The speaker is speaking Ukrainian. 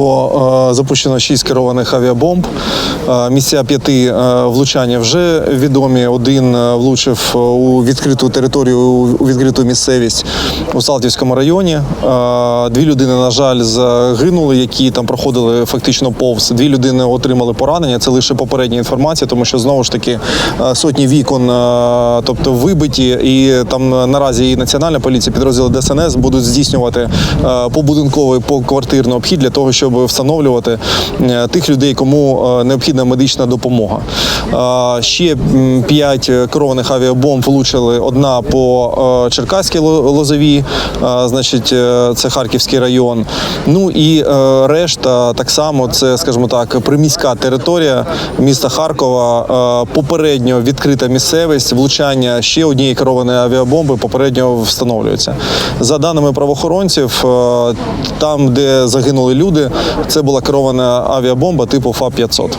Е, запущено шість керованих авіабомб. Е, Місця п'яти е, влучання вже відомі. Один влучив у відкриту територію, у відкриту місцевість у Салтівському районі. Е, Дві людини, на жаль, загинули, які там проходили фактично повз. Дві людини отримали поранення. Це лише попередня інформація, тому що знову ж таки е, сотні вікон, е, тобто вибиті, і там наразі і національна поліція, підрозділи ДСНС будуть здійснювати побудинковий поквартирний обхід для того, щоб встановлювати тих людей, кому необхідна медична допомога. Ще п'ять керованих авіабомб влучили одна по Черкаській Ло- Лозовій, значить, е, це Харківський район. Ну і е, решта так само, це, скажімо так, приміська територія міста Харкова. Е, Попередньо відкрита місцевість, влучання ще однієї керованої авіабомби попередньо встановлюється. За даними правоохоронців, там, де загинули люди, це була керована авіабомба типу ФА-500.